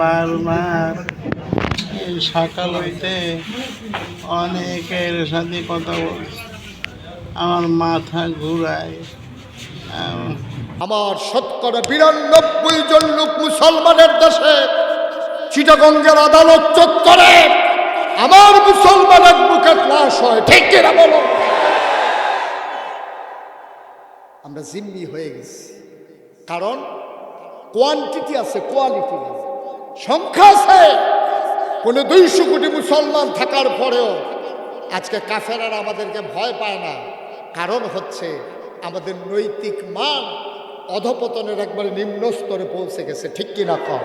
বারবার সকাল হইতে অনেকের সাথে কথা বলছি আমার মাথা ঘুরায়। আমার শতকরা বিরানব্বই জন লোক মুসলমানের দেশে, চিটাগঙ্গের আদালত চত্বরে আমার মুসলমানের বুকে ক্লাস হয়, ঠিক কিনা বলো? আমরা জিম্মি হয়ে গেছি। কারণ কোয়ান্টিটি আছে কোয়ালিটি নেই সংখ্যা আছে। কোনো দুইশো কোটি মুসলমান থাকার পরেও আজকে কাফেরারা আমাদেরকে ভয় পায় না। কারণ হচ্ছে আমাদের নৈতিক মান অধপতনের একবারে নিম্ন স্তরে পৌঁছে গেছে, ঠিক কিনা কম?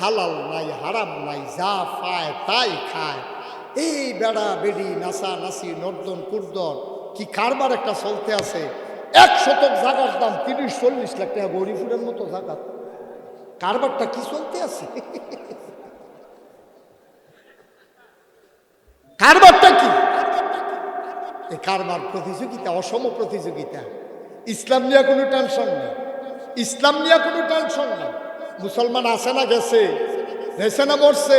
হালাল নাই, হারাম নাই, যা পায় তাই খায়। এই বেড়া, বেড়ি, নাসা, নাসি, নর্দন, কুর্দন, কি কারবার একটা চলতে আছে? এক শতক জাগার দাম তিরিশ, চল্লিশ লাখ টাকা, গরিপুরের মতো জায়গা কারবারটা কি চলতে আছে? কারবারটা কি? কারবার প্রতিযোগিতা, অসম প্রতিযোগিতা। ইসলাম নিয়ে কোনো টেনশন নেই। ইসলাম নিয়ে কোনো টেনশন নেই। মুসলমান আসে না গেছে? গেছে না মরছে?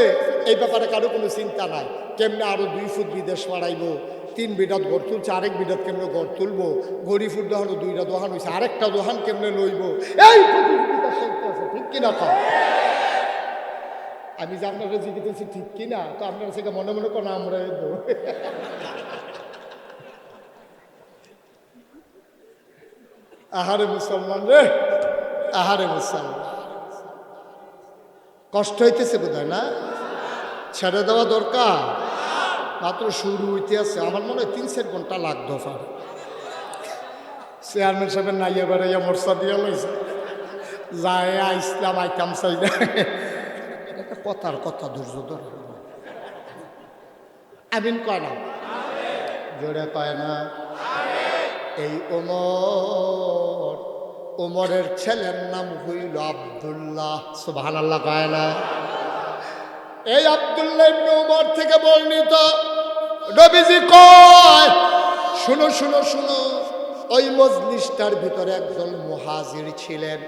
এই ব্যাপারে কারও কোনো চিন্তা নাই। কেমনে আরও দুই ফুট বিদেশ বাড়াইব? তিন বিডাত গড় তুলছে, আরেক বিডাত কেমনে গড় তুলবো? গরিফুর দোহানো দুইটা দোহান হয়েছে আরেকটা দোহান কেমনে লইব? এই ঠিক কিনা কম আমি যে আপনারা জিজ্ঞেস ঠিক কিনা? তো আপনারা সেটা মনে মনে কোনো আমরা আহারে মুসলমান রে, আহারে মুসলমান। কষ্ট হইতেছে বোধ না? ছেড়ে দেওয়া দরকার। মাত্র শুরু হইতে আছে। আমার মনে হয় তিন চার ঘণ্টা লাগতো ফার চেয়ারম্যান সাহেবের নাইয়া বেড়াইয়া মরসা দিয়া লইছে। যায় ইসলাম আইতাম চাই একটা কথার কথা ধৈর্য ধরে। আমিন কয় না? জোরে কয় না? এই ওমর, ওমরের ছেলের নাম হইল আব্দুল্লাহ। আল্লাহ কয় না? এই আব্দুল্লাহ ওমর থেকে বর্ণিত কয়, শুনো শুনো শুনো, ওই মজলিসটার ভিতরে একজন মুহাজির ছিলেন,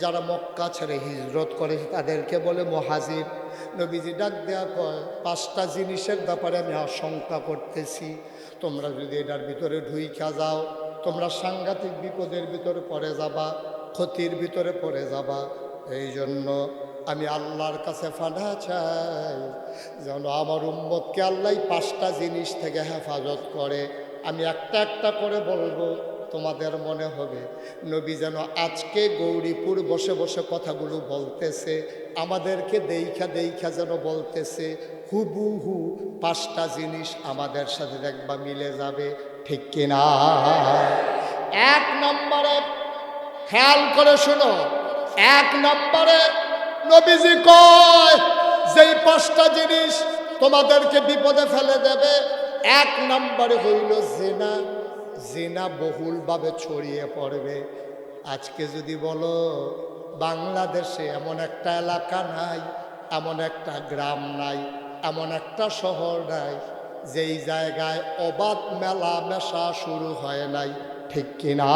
যারা মক্কা ছেড়ে হিজরত করেছে, তাদেরকে বলে মহাজির। নবীজি ডাক দেয়া কয়, পাঁচটা জিনিসের ব্যাপারে আমি আশঙ্কা করতেছি, তোমরা যদি এটার ভিতরে ঢুইকা যাও, তোমরা সাংঘাতিক বিপদের ভিতরে পড়ে যাবা, ক্ষতির ভিতরে পড়ে যাবা এই জন্য আমি আল্লাহর কাছে ফাঁদা চাই, যেন আমার উম্মতকে আল্লাহ পাঁচটা জিনিস থেকে হেফাজত করে। আমি একটা একটা করে বলব, তোমাদের মনে হবে, নবী যেন আজকে গৌরীপুর বসে বসে কথাগুলো বলতেছে, আমাদেরকে দেইখা দেইখা যেন বলতেছে, হুবহু পাঁচটা জিনিস আমাদের সাথে দেখবা মিলে যাবে, ঠিক কিনা এক নম্বরে, খেয়াল করে শোনো, এক নম্বরে নবীজি কয়, যেই পাঁচটা জিনিস তোমাদেরকে বিপদে ফেলে দেবে, এক নম্বরে হইল জেনা। জেনা বহুলভাবে ছড়িয়ে পড়বে। আজকে যদি বলো, বাংলাদেশে এমন একটা এলাকা নাই, এমন একটা গ্রাম নাই, এমন একটা শহর নাই, যেই জায়গায় অবাধ মেলা মেশা শুরু হয় নাই, ঠিক কিনা?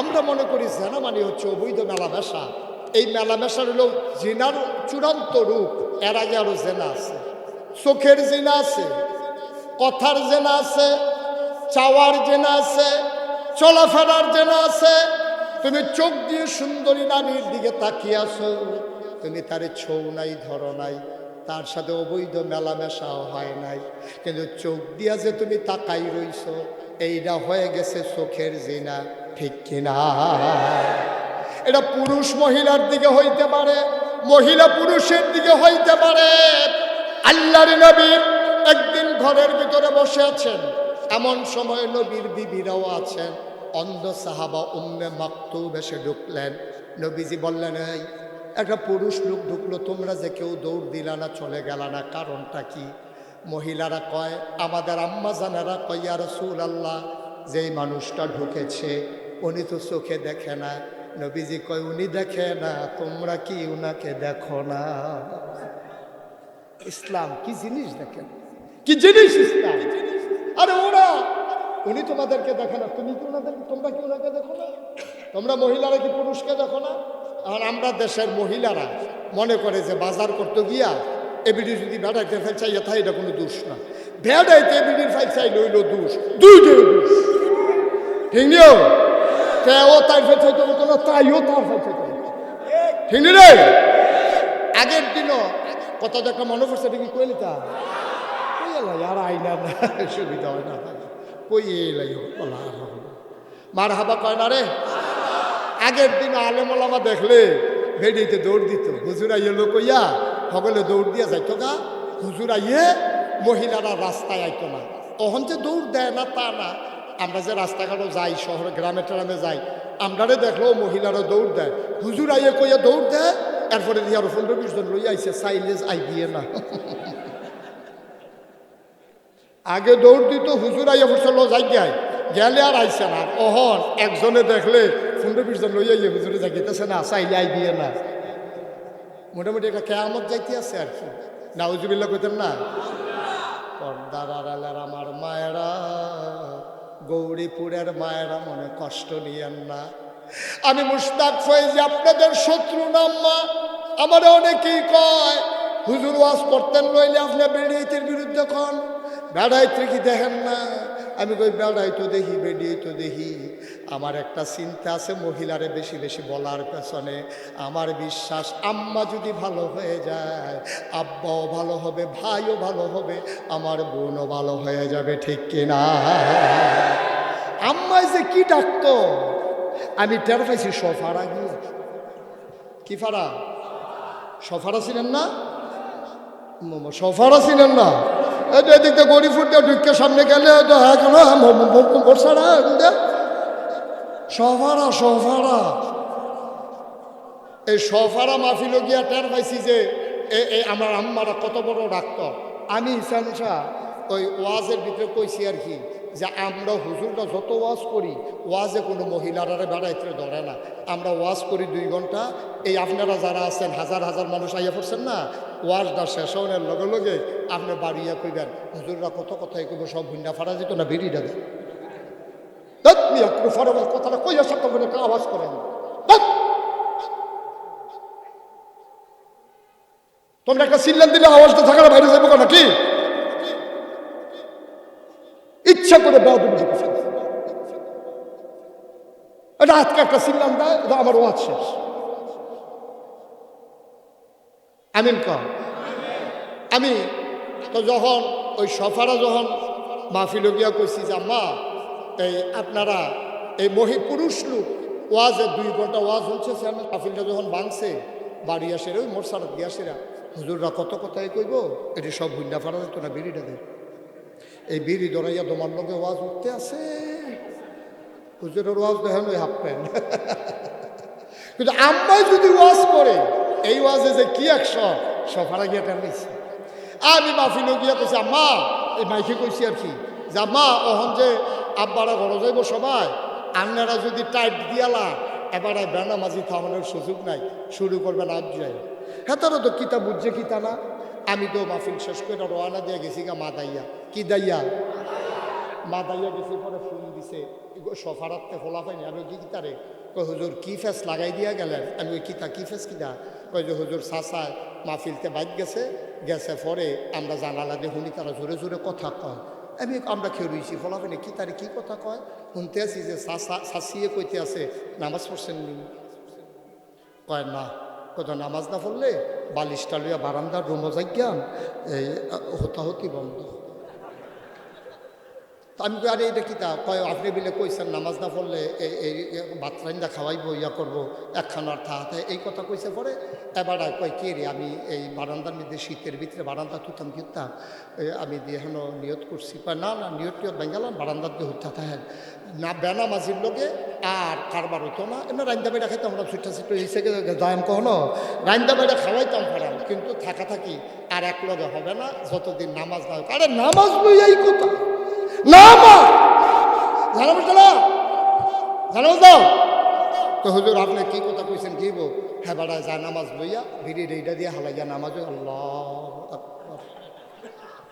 আমরা মনে করি জেনা মানে হচ্ছে অবৈধ মেলা মেশা। এই মেলা মেশার হলো জিনার চূড়ান্ত রূপ, এর আগে আরও জেনা আছে। চোখের জেনা আছে, কথার জেনা আছে, চাওয়ার জেনা আছে, চলাফেরার জেনা আছে। তুমি চোখ দিয়ে সুন্দরী নারীর দিকে তাকিয়ে আসো তুমি তারে ছৌ নাই, ধরো নাই, তার সাথে অবৈধ মেলামেশাও হয় নাই। কিন্তু চোখ দিয়া যে তুমি তাকাই রইছ এইটা হয়ে গেছে চোখের জিনা, ঠিক কিনা? এটা পুরুষ মহিলার দিকে হইতে পারে, মহিলা পুরুষের দিকে হইতে পারে। আল্লাহর নবীর একদিন ঘরের ভিতরে বসে আছেন। এমন সময় নবীর বিবিরাও আছেন। অন্ধ সাহাবা উম্মে মাকতুব এসে ঢুকলেন। নবীজি বললেন, এই, একটা পুরুষ লোক ঢুকলো, তোমরা যে কেউ দৌড় দিলা না, চলে গেলা না, কারণটা কি? মহিলারা কয়, আমাদের আম্মা জানারা কইয়া রসুল আল্লাহ যেই মানুষটা ঢুকেছে, উনি তো চোখে দেখে না নবীজি কয়, উনি দেখে না, তোমরা কি উনাকে দেখো না? ইসলাম, কি জিনিস দেখেন? কি জিনিস ইসলাম? আরে ওরা, উনি তোমাদেরকে দেখে না, তুমি কি ওনাদের তোমরা কি ওনাকে দেখো না? তোমরা মহিলারা কি পুরুষকে দেখো না? আর আমরা দেশের মহিলারা মনে করে যে বাজার করতে গিয়া এবিডি যদি বেড়াইতে চাইয়া থাকে এটা কোনো দোষ না। বেড়াইতে এবিডির ফাইল চাই লইল দোষ। দুইটাই দোষ। ঠিক নিও তেও তার চাইতে হতো না তাইও তার ফেল চাইতে ঠিক রে? আগের দিনও কত একটা মনে পড়ছে, এটা কি তা? কই এলাই আর আইনা না, সুবিধা হয় না। কই এলাই মার হাবা কয় না রে? আগের দিন আলেমলামা দেখলে ভেডিতে দৌড় দিত, হুজুর আইয়ে লোক ইয়া সকলে দৌড় দিয়ে যাইতো গা। হুজুর আইয়ে মহিলারা রাস্তায় আইতো না। তখন যে দৌড় দেয় না, তা না। আমরা যে রাস্তাঘাটও যাই, শহরে, গ্রামে ট্রামে যাই, আমরারে দেখল মহিলারা দৌড় দেয়। হুজুর আইয়ে কইয়া দৌড় দেয়, এরপরে দিয়ে আরও পনেরো বিশ জন লই আইসে সাইলেজ আই দিয়ে না। আগে দৌড় দিত, হুজুর আইয়া ফুসল যাই গায় গেলে আর আইসে না। অহন একজনে দেখলে পনেরো বিশ জন লইয়া ইয়ে হুজুরে জাগিতেছে, না চাইলে আই দিয়ে না। মোটামুটি একটা কেয়ামত যাইতে আছে আর কি। নাউজুবিল্লা কইতেন না, পর্দার আড়ালের আমার মায়েরা গৌরীপুরের মায়েরা মনে কষ্ট নিয়েন না। আমি মুস্তাক ফয়েজি, আপনাদের শত্রু নাম মা আমার অনেকেই কয়, হুজুর ওয়াজ করতেন রইলে আপনি বেড়াইতের বিরুদ্ধে কন। বেড়াইতে কি দেখেন না? আমি কই, বেড়াই তো দেখি বেরিয়ে তো দেখি। আমার একটা চিন্তা আছে মহিলারে বেশি বেশি বলার পেছনে। আমার বিশ্বাস, আম্মা যদি ভালো হয়ে যায়, আব্বাও ভালো হবে, ভাইও ভালো হবে, আমার বোনও ভালো হয়ে যাবে, ঠিক কিনা আম্মাই যে কি ডাকতো আমি টের পাইছি সফারা গিয়ে। কি ফারা? সফারা ছিলেন না? সফারা ছিলেন না? যে এদিক গড়ি ফুটে ঢুকে সামনে গেলে হ্যাঁ সফারা সফারা। এই সফারা মাহফিল গিয়া টের পাইছি যে এই আমার আম্মারা কত বড় ডাক্তার। আমি ইসান শাহ, ওই ওয়াজের ভিতরে কইছি আর কি, যে আমরা হুজুরটা যত ওয়াজ করি, ওয়াজে কোনো মহিলারা বেড়াইতে ধরে না। আমরা ওয়াজ করি দুই ঘণ্টা। এই আপনারা যারা আছেন, হাজার হাজার মানুষ আইয়া পড়ছেন না ওয়াজটা শেষ হওয়ার লগে লগে আপনি বাড়িয়া কইবেন, হুজুররা কত কথাই কইব, সব ভিন্ডা ফাড়া যেত না বেরিয়ে দেবে কথাটা কইয়া সত্য করে একটা আওয়াজ করেন! তোমরা একটা সিল্লান দিলে আওয়াজটা থাকার বাইরে যাব কেন কি ইচ্ছা করে বেয়াদবি এটা আজকে একটা সিল্লান দেয়, এটা আমার ওয়াজ শেষ। আমিন কম আমি তো যখন ওই সফারা যখন মাহফিল গিয়া কইছি যে, আম্মা, এই আপনারা এই মহি পুরুষ লোক, ওয়াজে দুই ঘণ্টা ওয়াজ হচ্ছে আমি মাহফিলটা যখন ভাঙছে, বাড়ি আসে ওই মোর সারাত দিয়ে আসেরা হুজুররা কত কথাই কইব? এটি সব ভুন্ডা ফাড়া যেত না বিড়িটা দেয়। এই বিড়ি দরাইয়া তোমার লোকে ওয়াজ উঠতে আছে। হুজুরের ওয়াজ দেখেন ওই হাফ প্যান্ট। কিন্তু আম্মাই যদি ওয়াজ করে এই ওয়াজে যে কি একশো সফারা গিয়া টানিয়েছে আমি মাহফিল গিয়া কইছি, আম্মা, এই মাইকে কইছি আর কি, যে আম্মা, অহন যে আব্বারা ঘর যাইব সবাই আপনারা যদি টাইট দিয়ালা এবারে বেনামাজি থামানোর সুযোগ নাই, শুরু করবেন আজ যাই হ্যাঁ তারা তো কিতা বুঝছে কিতা না? আমি তো মাহফিল শেষ করে রওনা দিয়ে গেছি গা মা দাইয়া। কি দাইয়া? মা দাইয়া গেছি পরে ফুল দিছে সফারাতে ফোলা পাইনি আমি কি কিতারে হুজুর, কি ফেস লাগাই দিয়া গেলেন? আমি ওই কিতা, কি ফেস কিনা কই যে, হুজুর সাসা মাহফিলতে বাইক গেছে। গেছে পরে আমরা জানালা দিয়ে শুনি, তারা জোরে জোরে কথা কয়। আমি আমরা খেয়ে রইছি ফলা পাইনি কি তারে কি কথা কয়? শুনতে আছি যে সাসা সাসিয়ে কইতে আছে, নামাজ পড়ছেন কয়, না। কত নামাজ না পড়লে বালিশটা লইয়া বারান্দার রুমো যাইয়াম এই হতাহতি বন্ধ। আমি আরে, এটা কি তা কয়, আপনি বিলে কইছেন নামাজ না পড়লে এই বাতরাইন্দা খাওয়াইবো, ইয়া করব একখানার থাহাতে এই কথা কইছে পরে এবার কয়, কে রে, আমি এই বারান্দার মধ্যে শীতের ভিতরে বারান্দা তুতাম কিতাম আমি দিয়ে হেন নিয়ত করছি, কয়, না না, নিয়ত টিয়ত বেঙ্গালাম বারান্দার দিয়ে হইতা থাকেন না বেনা মাঝির লোকে আর কারবার হতো না, এমনি রান্দা বেড়া খাইতাম আমরা ছুটা ছুটো এসে যাইম কখনো রান্দা বেড়া খাওয়াইতাম ফেরাম কিন্তু থাকা থাকি, আর এক লগে হবে না, যতদিন নামাজ না। আরে, নামাজ বই এই কথা নামাজ জানাব চলো। জানাব দাও। তো হুজুর, আপনি কি কথা কইছেন, কি বো হ্যাঁ বেড়া, যা নামাজ লইয়া ভিড়ি রেইডা দিয়ে হালাইয়া নামাজ আল্লাহ।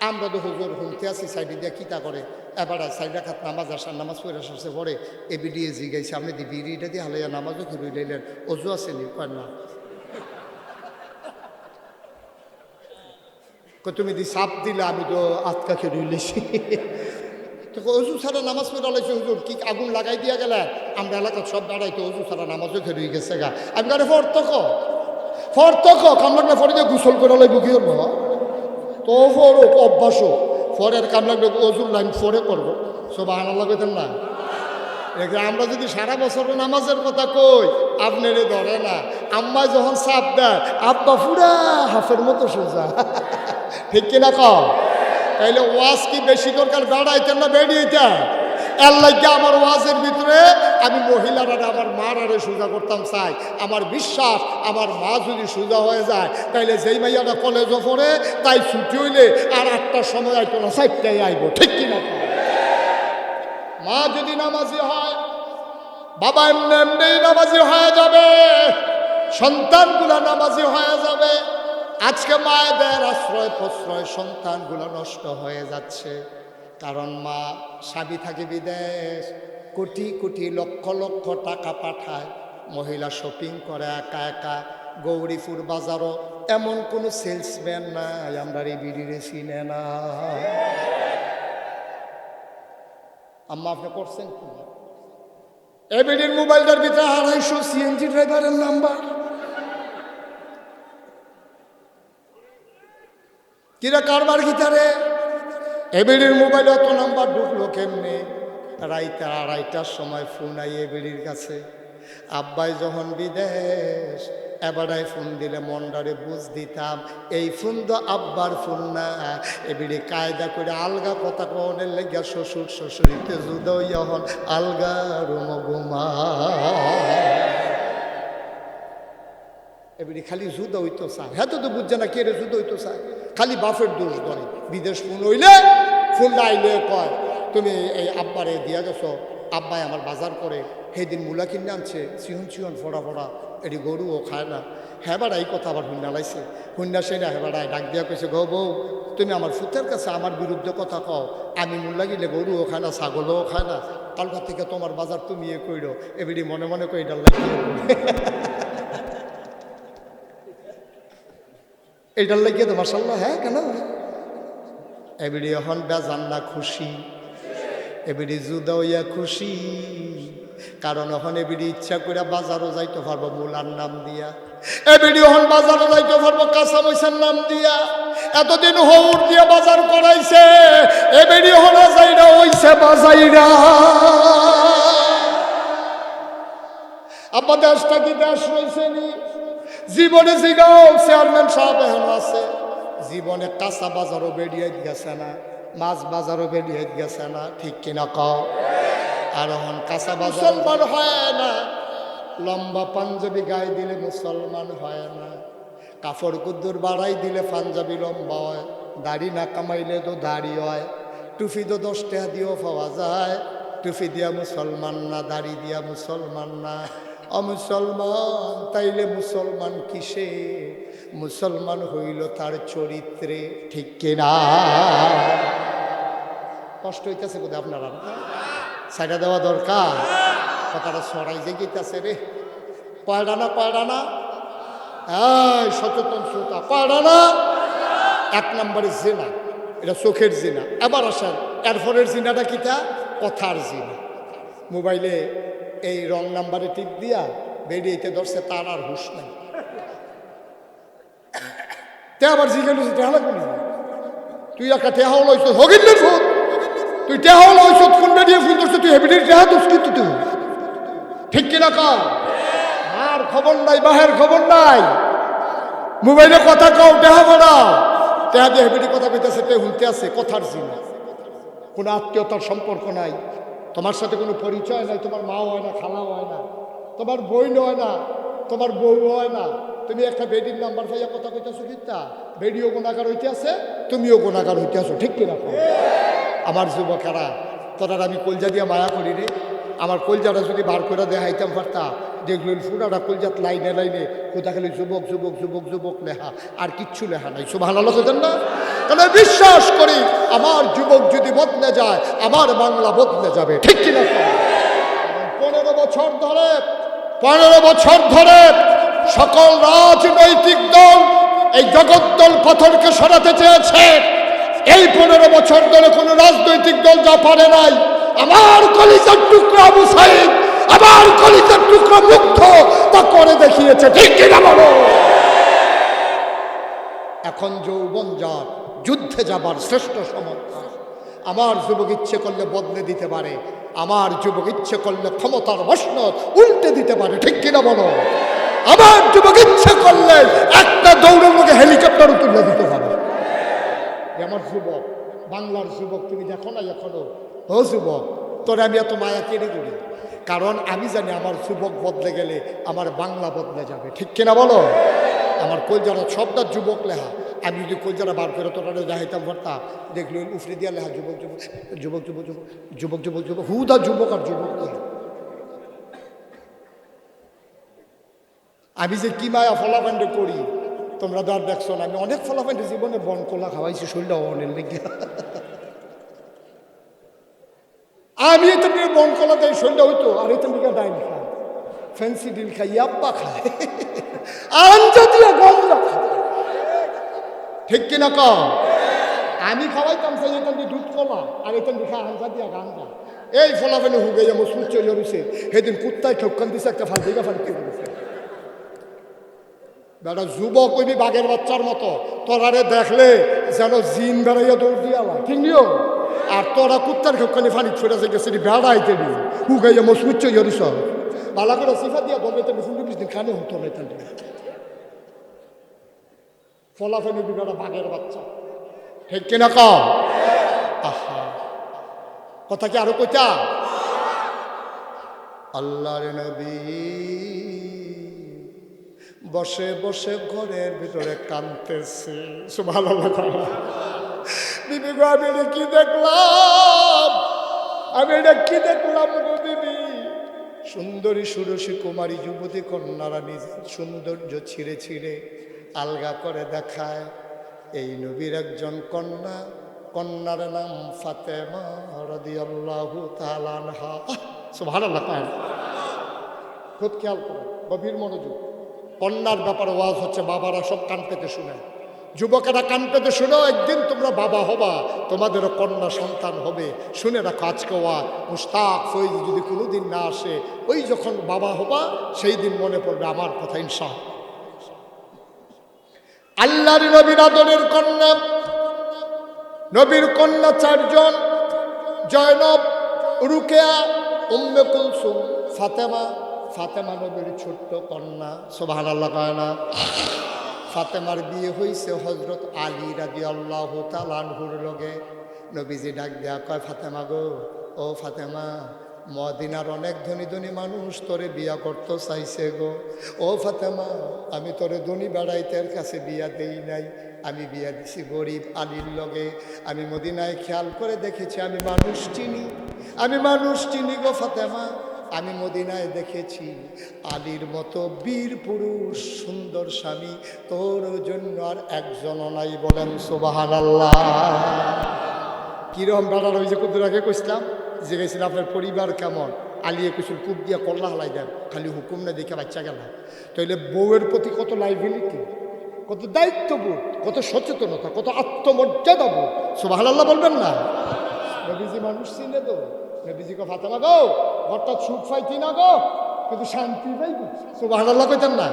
আমরা তো হুজুর হুমতে আছি, সাইডে দিয়ে কিতা করে? এবার সাইড রাখাত নামাজ আসার, নামাজ পড়ে আসছে পরে এ বিডিয়ে জিগাইছে, আপনি দি বিড়িটা দিয়ে হালাইয়া নামাজও খেয়ে লইলেন। অজু কয় না। কই তুমি দি সাপ দিলে আমি তো খেয়ে রইলেছি। তো অজু ছাড়া নামাজ পড়ে লাইছে হুজুর, কি আগুন লাগাই দিয়া গেলে? আমরা এলাকার সব দাঁড়াইতো অজু ছাড়া নামাজও খেয়ে গেছে গা। আমি কারে ফর্তক? ফর্তক? কামলাগলে ফরে দিয়ে গোসল করে লাইব কি তো ফর অভ্যাস ফরের কামলাগলে অজুর লাইন ফরে করব। সব আনাল্লা কইতেন না? আমরা যদি সারা বছর নামাজের কথা কই, আপনারে ধরে না। আম্মা যখন চাপ দেয়, আব্বা ফুরা হাফের মতো সোজা। ঠিক কিনা কম তাইলে ওয়াজ কি বেশি দরকার? বেড়াইতেন না বেরিয়েতে এর লাগে আমার ওয়াজের ভিতরে আমি মহিলারা আমার মার আরে সোজা করতাম চাই আমার বিশ্বাস, আমার মা যদি সোজা হয়ে যায়, তাইলে যেই মাইয়াটা কলেজও পড়ে, তাই ছুটি হইলে আর আটটার সময় আইতো না চারটায় আইব, ঠিক কিনা মা যদি নামাজি হয়, বাবা এমনি এমনি নামাজি হয়ে যাবে, সন্তানগুলো নামাজি হয়ে যাবে। আজকে মায়েদের আশ্রয় প্রশ্রয় সন্তানগুলো নষ্ট হয়ে যাচ্ছে। কারণ মা স্বামী থাকে বিদেশ, কোটি কোটি লক্ষ লক্ষ টাকা পাঠায়। মহিলা শপিং করে একা একা, গৌরীপুর বাজারও এমন কোনো সেলসম্যান নাই, আমরা এই বিড়িরে চিনে না। আম্মা, আপনি করছেন কি? এবিডির মোবাইলটার ভিতরে আড়াইশো সিএনজি ড্রাইভারের নাম্বার। কিরা কারবার গিটারে? এবিডির মোবাইল অত নাম্বার ঢুকলো কেমনে? রাইতে আড়াইটার সময় ফোন আই এবিডির কাছে। আব্বাই যখন বিদেশ এবারাই ফোন দিলে মন্ডারে বুঝ দিতাম, এই ফোন তো আব্বার ফোন না। এবিডি কায়দা করে আলগা কথা কনের লেগে শ্বশুর শ্বশুরিতে জুদো যখন আলগা রুম ঘুমা। এবারে খালি জুদ হইতো স্যার। হ্যাঁ তো বুঝছে না, কে রে জুদ হইতো চায় খালি বাফের দোষ ধরে। বিদেশ ফোন হইলে ফোনটা আইলে কয়, তুমি এই আব্বারে দিয়া গেছো, আব্বাই আমার বাজার করে, সেইদিন মূলা কিনে আনছে চিহন চিহন ফোড়া ফোড়া, এটি গরুও খায় না। হেবাড়া এই কথা আবার হুন্না লাইছে। হুন্না সেটা হেবাড়ায় ডাক দিয়া কইছে, গো বউ, তুমি আমার ফুতের কাছে আমার বিরুদ্ধে কথা কও, আমি মূল্যা গিলে গরুও খায় না, ছাগলও খায় না কালকা থেকে তোমার বাজার তুমি এ কইরো। এবারে মনে মনে কই ডাল লাগিয়ে এইটার লাগিয়ে তো মার্শাল্লাহ হ্যাঁ কেন? এবিডি এখন বেজান না খুশি। এবিডি জুদা হইয়া খুশি। কারণ এখন এবিডি ইচ্ছা করে বাজারও যাইতে পারব, মূলার নাম দিয়া। এবিডি এখন যাইতে নাম দিয়া। এতদিন বাজার দেশটা কি দেশ রয়েছে নি? জীবনে জিগাও চেয়ারম্যান সাহেব এখন আছে। জীবনে কাঁচা বাজারও বেরিয়ে গেছে না মাছ বাজারও বেরিয়ে গেছে না ঠিক কিনা কও? আর এখন কাঁচা বাজার মুসলমান হয় না। লম্বা পাঞ্জাবি গায়ে দিলে মুসলমান হয় না। কাপড় কুদ্দুর বাড়াই দিলে পাঞ্জাবি লম্বা হয়। দাড়ি না কামাইলে তো দাড়ি হয়। টুফি তো দশ টাকা দিয়েও পাওয়া যায়। টুফি দিয়া মুসলমান না দাড়ি দিয়া মুসলমান না। অমুসলমান তাইলে মুসলমান কিসে? মুসলমান হইল তার চরিত্রে, ঠিক কিনা? কষ্ট হইতেছে বোধ আপনারা? সাইডা দেওয়া দরকার। কথাটা সরাই যে গিতেছে রে। কয়ডা না কয়ডা না? এই, সচেতন শ্রোতা কয়ডা না? এক নম্বরে জেনা, এটা চোখের জিনা। এবার আসেন এরপরের জিনাটা কিটা? কথার জিনা। মোবাইলে এই রং নাম্বারে টিপ দিয়া বেরিয়েতে ধরছে, তার আর হুশ নাই। তে আবার জিজ্ঞেস করছে, টেহা লাগবে না তুই একটা টেহা লইছ হগিন্নের ফোন তুই টেহা লইছ ফোন বেরিয়ে ফোন করছে তুই হেবিটির টেহা দোষ কিন্তু তুই। ঠিক কিনা কম আর খবর নাই, বাহের খবর নাই। মোবাইলে কথা কও, টেহা বাড়াও টেহা দিয়ে হেবিটি কথা কইতেছে, তে হুলতে আছে, কথার জিনা। কোনো আত্মীয়তার সম্পর্ক নাই। তোমার সাথে কোনো পরিচয় নাই, তোমার মাও হয় না, খালাও হয় না, তোমার বইন হয় না, তোমার বউ হয় না। তুমি একটা বেডির নাম্বার পাইয়া কথা কইতেছো কিতা? বেডিও গুণাগার হইতে আছে তুমিও গুণাগার হইতে আছো ঠিক কিনা? আমার যুবকেরা তোরা আমি কলজা দিয়ে মায়া করি রে। আমার কলজাটা যদি বার করে দেখাইতাম পারতা, দেখলেন ফুটাটা কলজাত লাইনে লাইনে কোথা খালি যুবক যুবক যুবক যুবক লেখা আর কিচ্ছু লেখা নাই। সব লাগতেন না? কারণ বিশ্বাস করি, আমার যুবক যদি বদলে যায়, আমার বাংলা বদলে যাবে। ঠিক কিনা? পনেরো বছর ধরে, পনেরো বছর ধরে সকল রাজনৈতিক দল এই জগদ্দল পাথরকে সরাতে চেয়েছে। এই পনেরো বছর ধরে কোনো রাজনৈতিক দল যা পারে নাই, আমার কলিজার টুকরা আবু সাইদ, আমার কলিজার টুকরা মুগ্ধ, তা করে দেখিয়েছে। ঠিক কিনা বলো? এখন যৌবন যার, যুদ্ধে যাবার শ্রেষ্ঠ সমর্থ আমার যুবক ইচ্ছে করলে বদলে দিতে পারে, আমার যুবক ইচ্ছে করলে ক্ষমতার মসনদ উল্টে দিতে পারে, ঠিক কিনা বলো? আমার যুবক ইচ্ছে করলে একটা দৌড়ের লোকে হেলিকপ্টারও তুলে দিতে পারে। আমার যুবক, বাংলার যুবক, তুমি দেখো না এখনও? ও যুবক, তোর আমি এত মায়া কেড়ে করি কারণ আমি জানি আমার যুবক বদলে গেলে আমার বাংলা বদলে যাবে, ঠিক কিনা বলো? আমার কলজারা সবদার যুবক লেহা আমি যদি কলজারা বার করে তোরা দেখাইতাম পারতাম দেখলি উফরে দিয়া লেহা যুবক যুবক যুবক যুবক যুবক যুবক যুবক যুবক হুদা যুবক আর যুবক লেখা আমি যে কি মায়া ফলাফান্ডে করি, তোমরা তো দেখছ না, আমি অনেক ফলাফান্ডে জীবনে বন, কোলা খাওয়াইছি, শরীরটা অনেক লেগে। আমি তো বন, কোলা দেয় শরীরটা হইতো, আর এই তো লিখে ডাইন খায় ফ্যান্সি ডিল ইয়াপ্পা খায়। দিয়ে গন্ধা খায় ঠিক কিনা ক আমি খাওয়াইতাম সেই এখান দিয়ে দুধ কলা আর এখান দিয়ে খায় আঞ্জা দিয়া গাঞ্জা এই ফলাফানে হুগে যেমন সূর্য জড়িছে সেদিন কুত্তায় ঠক্কান দিছে, একটা ফাল দিকে ফাল করে দিছে। বেটা, যুবক কইবি বাঘের বাচ্চার মতো। তোরারে দেখলে যেন জিন বেড়াইয়া দৌড় দিয়ালা ঠিক নিও? আর তোরা কুত্তার খেপখানি ফানি ছুটে যে গেছে বেড়াইতে নি হুগাইয়া মসুচ্চ ইয়রিস বালা সিফা দিয়া দমাইতে ফুল বিশ দিন হতো না তান্ডে ফলাফল নিবি বেটা বাঘের বাচ্চা। ঠিক কিনা কথা কি আরও কইতা? আল্লাহর নবী বসে বসে ঘরের ভিতরে কাঁদতেছে। ভালো গো, আমি এটা কি দেখলাম? আমি এটা কি দেখলাম বিবি? সুন্দরী সুরসী কুমারী যুবতী কন্যারা নিজের সৌন্দর্য ছিঁড়ে ছিঁড়ে আলগা করে দেখায়। এই নবীর একজন কন্যা, কন্যার নাম ফাতেমা খুব খেয়াল করো, গভীর মনোযোগ। কন্যার ব্যাপারে ওয়াজ হচ্ছে, বাবারা সব কান পেতে শুনে। যুবকেরা কান পেতে শুনো, একদিন তোমরা বাবা হবা, তোমাদেরও কন্যা সন্তান হবে। শুনে রাখো, আজকে ওয়াজ মুস্তাক ফৈজ যদি কোনোদিন না আসে, ওই যখন বাবা হবা, সেই দিন মনে পড়বে আমার কথা ইনশা আল্লাহর নবীর আদরের কন্যা, নবীর কন্যা চারজন, জয়নব, রুকেয়া, উম্মে কুলসুম, ফাতেমা ফাতেমা নবীর ছোট্ট কন্যা সোভান আল্লাহ কয় না? ফাতেমার বিয়ে হয়েছে হজরত আলী রাজি আল্লাহ তালানহুর লগে। নবীজি ডাক দেয়া কয়, ফাতেমা গো, ও ফাতেমা, মদিনার অনেক ধনী ধনী মানুষ তোরে বিয়া করতে চাইছে গো। ও ফাতেমা, আমি তোরে ধনী বেড়াইতের কাছে বিয়া দেই নাই। আমি বিয়া দিছি গরিব আলীর লগে। আমি মদিনায় খেয়াল করে দেখেছি, আমি মানুষ চিনি। আমি মানুষ চিনি গো ফাতেমা। আমি মদিনায় দেখেছি আলীর মতো বীর পুরুষ, সুন্দর স্বামী। তোর জন্য আর একজনও নাই বলেন সুবাহান আল্লাহ কিরম বেড়ার ওই যে কুদ্দুর আগে কইছিলাম? যে গেছিল আপনার পরিবার কেমন? আলিয়ে কুসুর কূপ দিয়ে কল্লা হালাই দেন। খালি হুকুম না দেখে বাচ্চা গেল। তাইলে বউয়ের প্রতি কত লাইবিলিটি কত দায়িত্ববোধ? কত সচেতনতা? কত আত্মমর্যাদা বোধ? সুবাহান আল্লাহ বলবেন না। নবীজি মানুষ চিনে তো। নবীজি কো গো ঘরটা সুখ পাইতি না গো, কিন্তু শান্তি পাইবি। সুবাহান আল্লাহ কইতেন না,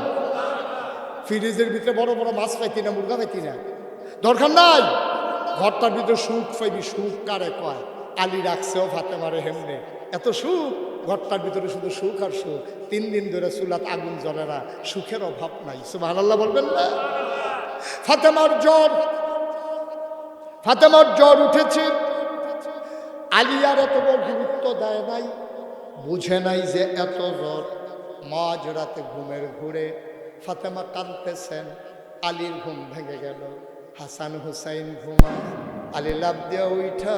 ফ্রিজের ভিতরে বড় বড় মাছ পাইতি না, মুরগা পাইতি না। দরকার নাই, ঘরটার ভিতরে সুখ পাইবি, সুখ কারে কয়? আলী রাখছেও ফাতেমারে হেমনে। এত সুখ, ঘরটার ভিতরে শুধু সুখ আর সুখ। তিন দিন ধরে চুলাত আগুন জ্বলে না, সুখের অভাব নাই। সুবাহ বলবেন না? ফাতেমার জ্বর ফাতেমার জ্বর উঠেছে। আলিয়ার এত বড় গুরুত্ব দেয় নাই। বুঝে নাই যে এত জ্বর মাঝ রাতে ঘুমের ঘুরে ফাতেমা কাঁদতেছেন, আলীর ঘুম ভেঙে গেল, হাসান হুসাইন ঘুমা আলী লাভ দিয়া উঠা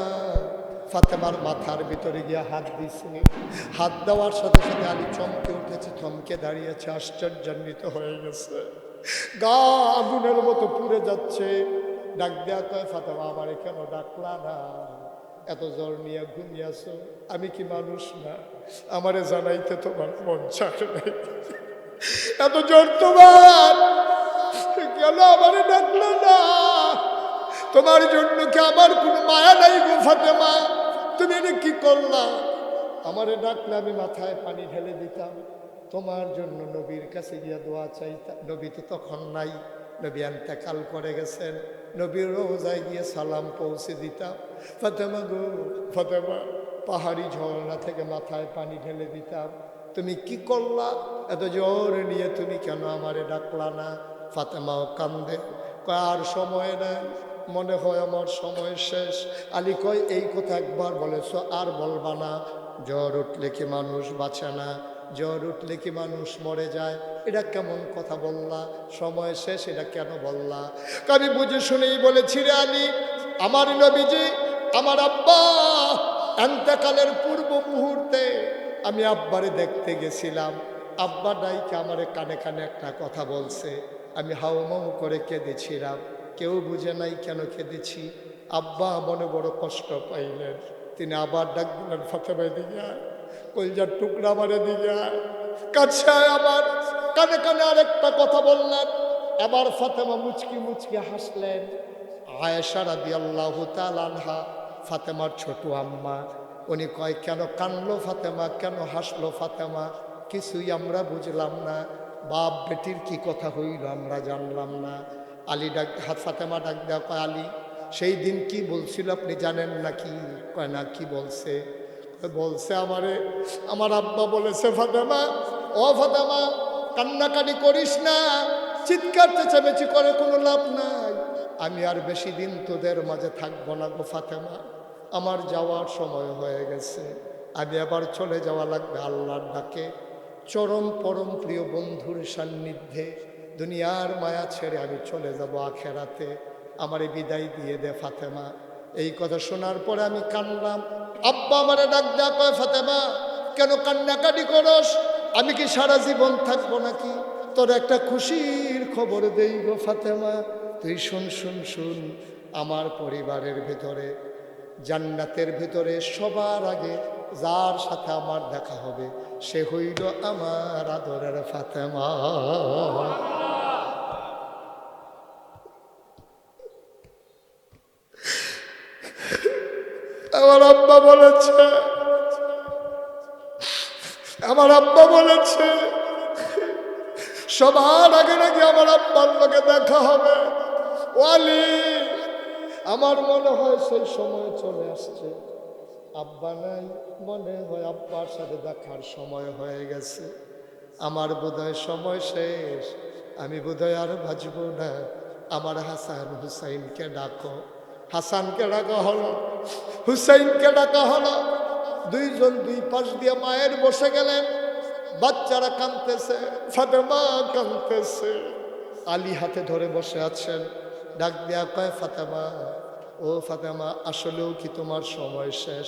ফাতেমার মাথার ভিতরে গিয়ে হাত দিছে। হাত দেওয়ার সাথে সাথে আলী চমকে উঠেছে, থমকে দাঁড়িয়েছে, আশ্চর্যান্বিত হয়ে গেছে। গা আগুনের মতো পুড়ে যাচ্ছে। ডাক দেয়া কয়, ফাতেমা, আমারে কেন ডাকলা না? এত জ্বর নিয়ে ঘুমিয়েছো? আমি কি মানুষ না? আমারে জানাইতে তোমার মন চায় নাই। এত জ্বর তোমার কেন আমারে ডাকলো না? তোমার জন্য কি আমার কোনো মায়া নাই গো ফাতেমা? তুমি এটা কি করলা? আমারে ডাকলে আমি মাথায় পানি ঢেলে দিতাম। তোমার জন্য নবীর কাছে গিয়া দোয়া চাইতাম নবী তো তখন নাই। নবী এন্তেকাল করে গেছেন। নবীর রোজায় গিয়ে সালাম পৌঁছে দিতাম। ফাতেমা গো, ফাতেমা পাহাড়ি ঝর্ণা থেকে মাথায় পানি ঢেলে দিতাম। তুমি কি করলা? এত জোর নিয়ে তুমি কেন আমারে ডাকলা না? ফাতেমাও কান্দে। আর সময় নাই। মনে হয় আমার সময় শেষ। আলী কয়, এই কথা একবার বলেছ, আর বলবা না। জ্বর উঠলে কি মানুষ বাঁচে না? জ্বর উঠলে কি মানুষ মরে যায়? এটা কেমন কথা বললা? সময় শেষ, এটা কেন বললা? আমি বুঝে শুনেই বলেছি রে আলী, আমার নবীজি, আমার আব্বা এন্তকালের পূর্ব মুহূর্তে আমি আব্বারে দেখতে গেছিলাম। আব্বা ডাইকে আমারে কানে কানে একটা কথা বলছে। আমি হাউমাউ করে কেঁদেছিলাম। কেউ বুঝে নাই কেন কেঁদেছি। আব্বা মনে বড় কষ্ট পাইলেন। তিনি আবার ডাক দিলেন ফাতেমাই দিকে আয়। কলজার টুকরা মারে দিকে কাছে আবার কানে কানে আরেকটা কথা বললেন। এবার ফাতেমা মুচকি মুচকি হাসলেন। আয়েশা রাদি আল্লাহ ফাতেমার ছোট আম্মা। উনি কয়, কেন কানলো ফাতেমা? কেন হাসলো ফাতেমা? কিছুই আমরা বুঝলাম না। বাপ বেটির কি কথা হইল আমরা জানলাম না। আলী ডাক হাত ফাতেমা ডাক দেওয়া কয়, আলী, সেই দিন কি বলছিল আপনি জানেন না কি কয়, না, কি বলছে? বলছে আমারে, আমার আব্বা বলেছে, ফাতেমা, ও ফাতেমা কান্নাকানি করিস না। চিৎকার চেঁচামেচি করে কোনো লাভ নাই। আমি আর বেশি দিন তোদের মাঝে থাকব না গো ফাতেমা। আমার যাওয়ার সময় হয়ে গেছে। আমি আবার চলে যাওয়া লাগবে আল্লাহর ডাকে। চরম পরম প্রিয় বন্ধুর সান্নিধ্যে দুনিয়ার মায়া ছেড়ে আমি চলে যাব আখেরাতে। আমারে বিদায় দিয়ে দে ফাতেমা। এই কথা শোনার পরে আমি কানলাম আব্বা আমারে ডাক কয় ফাতেমা, কেন কান্নাকাটি করস? আমি কি সারা জীবন থাকব নাকি? তোর একটা খুশির খবর দেই গো ফাতেমা। তুই শুন শুন শুন আমার পরিবারের ভিতরে, জান্নাতের ভিতরে সবার আগে যার সাথে আমার দেখা হবে, সে হইল আমার আদরের ফাতেমা। আমার আব্বা বলেছে, আমার আব্বা বলেছে, সবার আগে নাকি আমার আব্বার লোকে দেখা হবে। ওয়ালি, আমার মনে হয় সেই সময় চলে আসছে। আব্বা নাই, মনে হয় আব্বার সাথে দেখার সময় হয়ে গেছে। আমার বোধহয় সময় শেষ, আমি বোধহয় আর বাঁচব না। আমার হাসান হুসাইনকে ডাকো। হাসানকে ডাকা হলো, হুসাইনকে ডাকা হলো। দুইজন দুই পাশ দিয়ে মায়ের বসে গেলেন। বাচ্চারা কাঁদতেছে, ফাতেমা কাঁদতেছে। আলী হাতে ধরে বসে আছেন। ডাক দেয়া কয়, ফাতেমা, ও ফাতেমা, আসলেও কি তোমার সময় শেষ?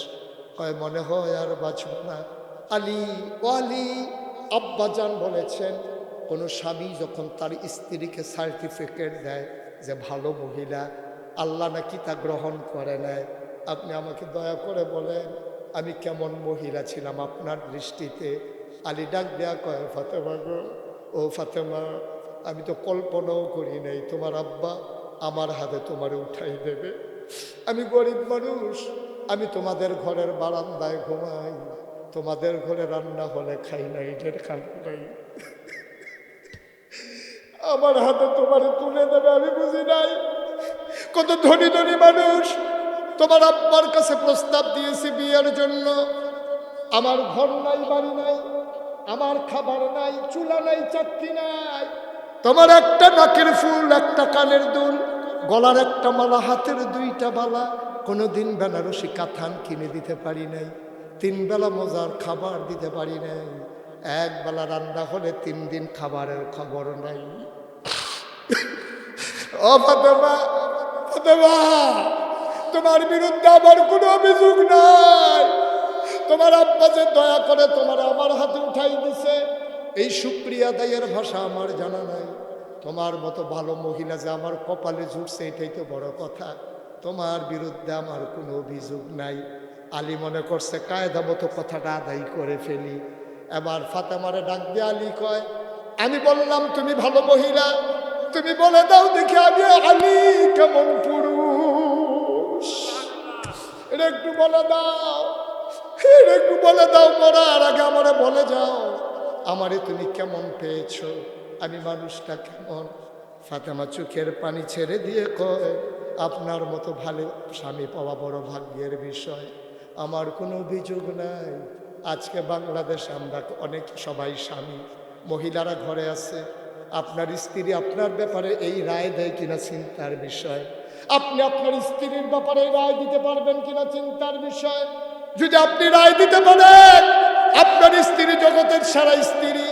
কয়, মনে হয় আর বাঁচব না। আলী, ও আলী আব্বাজান বলেছেন, কোনো স্বামী যখন তার স্ত্রীকে সার্টিফিকেট দেয় যে ভালো মহিলা, আল্লাহ নাকি তা গ্রহণ করে নেয় আপনি আমাকে দয়া করে বলেন, আমি কেমন মহিলা ছিলাম আপনার দৃষ্টিতে? আলী ডাক দেয়া কয়, ফাতেমা গো, ও ফাতেমা, আমি তো কল্পনাও করি নাই। তোমার আব্বা আমার হাতে তোমারে উঠাই দেবে। আমি গরিব মানুষ, আমি তোমাদের ঘরের বারান্দায় ঘুমাই। তোমাদের ঘরে রান্না হলে খাই না ইটের খান আমার হাতে তোমারে তুলে দেবে, আমি বুঝি নাই। কত ধনী ধনী মানুষ, তোমার আব্বার কাছে প্রস্তাব দিয়েছি বিয়ের জন্য। আমার ঘর নাই, বাড়ি নাই, আমার খাবার নাই, চুলা নাই, চাকরি নাই। তোমার একটা নাকের ফুল, একটা কানের দুল গলার একটা মালা, হাতের দুইটা বালা কোনোদিন বেনারসি কাথান কিনে দিতে পারি নাই। তিন বেলা মজার খাবার দিতে পারি নাই। এক বেলা রান্না হলে তিন দিন খাবারের খবর নাই। তোমার বিরুদ্ধে আমার কোনো অভিযোগ নাই। তোমার আব্বা যে দয়া করে তোমার আমার হাতে উঠাই দিছে, এই সুপ্রিয়া দায়ের ভাষা আমার জানা নাই। তোমার মতো ভালো মহিলা যে আমার কপালে ঝুটছে এটাই তো বড় কথা। তোমার বিরুদ্ধে আমার কোনো অভিযোগ নাই। আলী মনে করছে, কায়দা মতো কথাটা আদায় করে ফেলি। এবার ফাতেমারে ডাক দিয়ে আলী কয়, আমি বললাম তুমি ভালো মহিলা। তুমি বলে দাও দেখি আমি আলী কেমন পুরুষ। এটা একটু বলে দাও। একটু বলে দাও মরার আগে আমারে বলে যাও। আমারে তুমি কেমন পেয়েছ? আমি মানুষটা কেমন? ফাতেমা চোখের পানি ছেড়ে দিয়ে কয়, আপনার মতো ভালো স্বামী পাওয়া বড় ভাগ্যের বিষয়। আমার কোনো অভিযোগ নাই। আজকে বাংলাদেশে আমরা অনেক সবাই স্বামী। মহিলারা ঘরে আছে। আপনার স্ত্রী আপনার ব্যাপারে এই রায় দেয় কিনা চিন্তার বিষয়। আপনি আপনার স্ত্রীর ব্যাপারে রায় দিতে পারবেন কিনা চিন্তার বিষয়। যদি আপনি রায় দিতে পারেন, আপনার স্ত্রী জগতের সারা স্ত্রী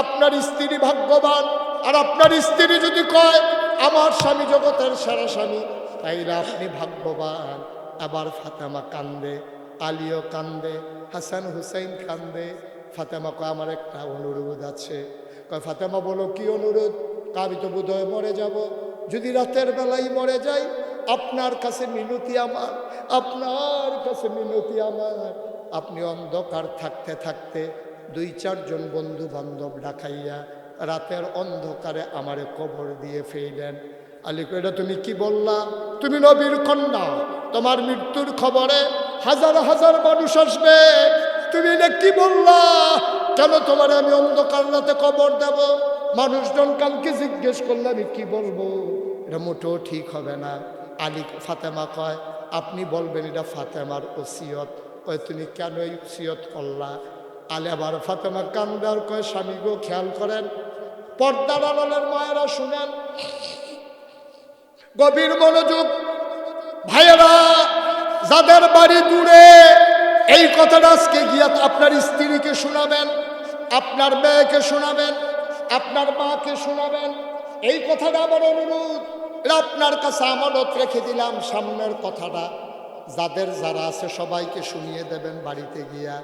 আপনার স্ত্রী ভাগ্যবান। আর আপনার স্ত্রী যদি কয়, আমার স্বামী জগতের সারা স্বামী তাইলে আপনি ভাগ্যবান। আবার ফাতেমা কান্দে, আলিও কান্দে, হাসান হুসাইন কান্দে। ফাতেমা কয়, আমার একটা অনুরোধ আছে। কয়, ফাতেমা, বলো, কি অনুরোধ? আমি তো বোধহয় মরে যাব। যদি রাতের বেলায় মরে যাই, আপনার কাছে মিনতি আমার, আপনার কাছে মিনতি আমার। আপনি অন্ধকার থাকতে থাকতে দুই চারজন বন্ধু বান্ধব ডাকাইয়া রাতের অন্ধকারে আমারে কবর দিয়ে ফেইলেন। আলী এটা তুমি কি বললা? তুমি নবীর কন্যা। তোমার মৃত্যুর খবরে হাজার হাজার মানুষ আসবে। তুমি এটা কি বললা? কেন তোমার আমি অন্ধকার রাতে কবর দেব? মানুষজন কালকে জিজ্ঞেস করলে আমি কি বলব? এটা মোটেও ঠিক হবে না। আলী ফাতেমা কয়, আপনি বলবেন এটা ফাতেমার ওসিয়ত। কয়, তুমি কেন এই ওসিয়ত করলা? আলে আবার ফাতেমা কান্দার কয়, স্বামী গো, খেয়াল করেন। পর্দার আড়ালের মায়েরা শুনেন, গভীর মনোযোগ। ভাইয়েরা, যাদের বাড়ি দূরে, এই কথাটা আজকে গিয়া আপনার স্ত্রীকে শোনাবেন, আপনার মেয়েকে শোনাবেন, আপনার মাকে শোনাবেন। এই কথাটা আমার অনুরোধ আপনার কাছে আমানত রেখে দিলাম। সামনের কথাটা যাদের যারা আছে সবাইকে শুনিয়ে দেবেন বাড়িতে গিয়া।